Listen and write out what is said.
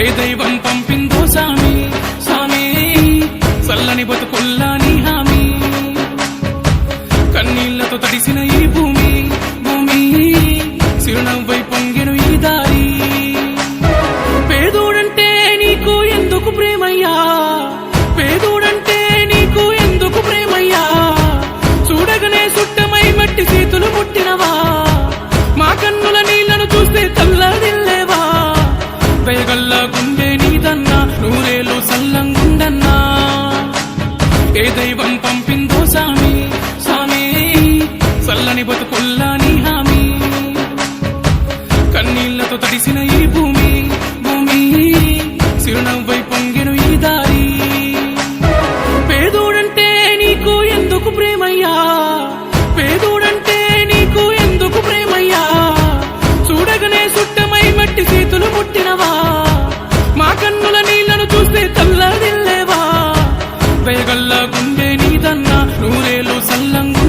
ఏ దైవం పంపిందో సామి? సామి చల్లని బతుకుల్లా నీ హామీ. కన్నీళ్ళతో తడిసిన ఈ భూమి భూమి చిరునవ్వై పొంగెను ఈ దైవం పంపిందో సామి సామి చల్లని బతుకుల్లా నీ హామీ. కన్నీళ్ళతో తడిసిన ఈ భూమి తెల్ల గుండె నీదన్నా నూరేలు సల్లంగా